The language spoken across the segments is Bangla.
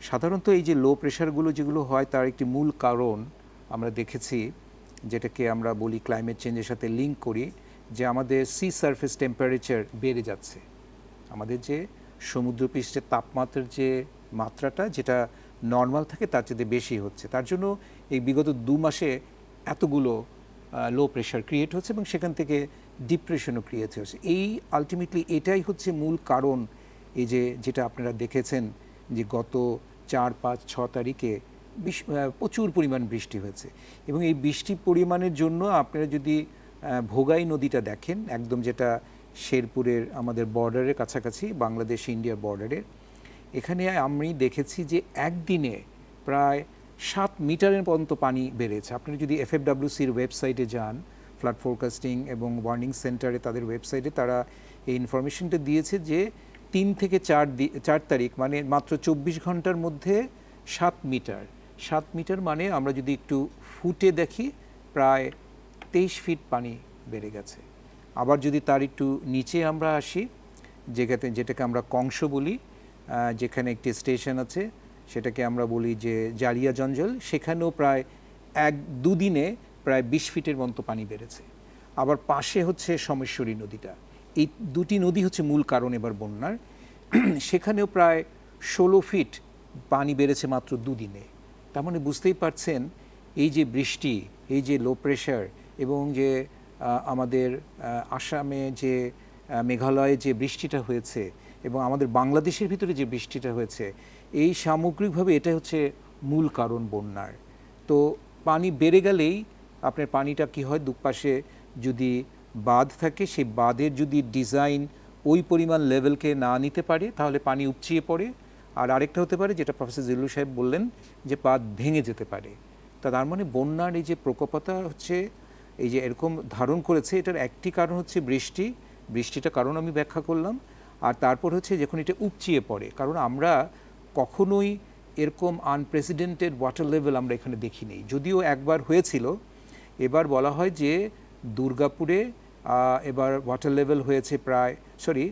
সাধারণত এই যে লো প্রেশারগুলো যেগুলো হয় তার একটি মূল কারণ আমরা দেখেছি, যেটাকে আমরা বলি ক্লাইমেট চেঞ্জের সাথে লিঙ্ক করি, যে আমাদের সি সারফেস টেম্পারেচার বেড়ে যাচ্ছে। আমাদের যে সমুদ্রপৃষ্ঠের তাপমাত্রার যে মাত্রাটা, যেটা নর্মাল থাকে তার চেয়ে বেশি হচ্ছে। তার জন্য এই বিগত দু মাসে এতগুলো লো প্রেশার ক্রিয়েট হচ্ছে এবং সেখান থেকে ডিপ্রেশনও ক্রিয়েট হচ্ছে। এই আলটিমেটলি এটাই হচ্ছে মূল কারণ, এই যে, যেটা আপনারা দেখেছেন যে গত চার, পাঁচ, ছ তারিখে প্রচুর পরিমাণ বৃষ্টি হয়েছে। এবং এই বৃষ্টি পরিমাণের জন্য আপনারা যদি ভোগাই নদীটা দেখেন, একদম যেটা শেরপুরের আমাদের বর্ডারের কাছাকাছি, বাংলাদেশ ইন্ডিয়ার বর্ডারের এখানে আমি দেখেছি যে একদিনে প্রায় সাত মিটারের পর্যন্ত পানি বেড়েছে। আপনারা যদি এফএফডাব্লিউসির ওয়েবসাইটে যান ফ্লাড ফোরকাস্টিং এবং ওয়ার্নিং সেন্টারে তাদের ওয়েবসাইটে তারা এই ইনফরমেশনটা দিয়েছে যে তিন থেকে চার চার তারিখ মানে মাত্র চব্বিশ ঘণ্টার মধ্যে সাত মিটার। সাত মিটার মানে আমরা যদি একটু ফুটে দেখি, প্রায় তেইশ ফিট পানি বেড়ে গেছে। আবার যদি তার একটু নিচে আমরা আসি যেটাতে যেটাকে আমরা কংস বলি যেখানে একটি স্টেশন আছে, সেটাকে আমরা বলি যে জারিয়া জঞ্জল, সেখানেও প্রায় এক, দুদিনে প্রায় বিশ ফিটের মতো পানি বেড়েছে। আবার পাশে হচ্ছে সমেশ্বরী নদীটা। এই দুটি নদী হচ্ছে মূল কারণ এবার বন্যার। সেখানেও প্রায় ষোলো ফিট পানি বেড়েছে মাত্র দুদিনে। তার মানে বুঝতেই পারছেন, এই যে বৃষ্টি, এই যে লো প্রেশার এবং যে আমাদের আসামে যে মেঘালয়ে যে বৃষ্টিটা হয়েছে এবং আমাদের বাংলাদেশের ভিতরে যে বৃষ্টিটা হয়েছে, এই সামগ্রিকভাবে এটা হচ্ছে মূল কারণ বন্যার। তো পানি বেড়ে গেলেই আপনার পানিটা কি হয়, দুপাশে যদি বাঁধ থাকে, সেই বাঁধের যদি ডিজাইন ওই পরিমাণ লেভেলকে না নিতে পারে, তাহলে পানি উপচিয়ে পড়ে। আর আরেকটা হতে পারে যেটা প্রফেসর জিল্লু সাহেব বললেন, যে বাঁধ ভেঙে যেতে পারে। তা তার মানে বন্যার এই যে প্রকোপতা হচ্ছে, এই যে এরকম ধারণ করেছে, এটার একটি কারণ হচ্ছে বৃষ্টি। বৃষ্টিটা কারণ আমি ব্যাখ্যা করলাম। আর তারপর হচ্ছে যখন এটা উপচিয়ে পড়ে, কারণ আমরা কখনোই এরকম আনপ্রেসিডেন্টেড ওয়াটার লেভেল আমরা এখানে দেখিনি। যদিও একবার হয়েছিল, এবার বলা হয় যে দুর্গাপুরে এবার ওয়াটার লেভেল হয়েছে প্রায় সরি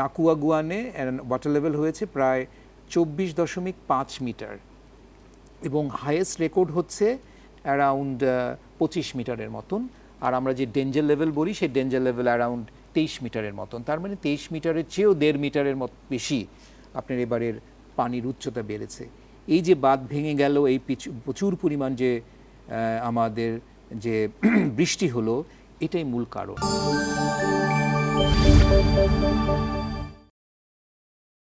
নাকুয়াগুয়ানে ওয়াটার লেভেল হয়েছে প্রায় চব্বিশ দশমিক পাঁচ মিটার এবং হায়েস্ট রেকর্ড হচ্ছে অ্যারাউন্ড পঁচিশ মিটারের মতন। আর আমরা যে ডেঞ্জার লেভেল বলি, সেই ডেঞ্জার লেভেল অ্যারাউন্ড তেইশ মিটারের মতন। তার মানে তেইশ মিটারের চেয়েও দেড় মিটারের মত বেশি আপনার এবারের পানির উচ্চতা বেড়েছে। এই যে বাঁধ ভেঙে গেল, এই প্রচুর পরিমাণ যে আমাদের যে বৃষ্টি হলো এটাই মূল কারণ।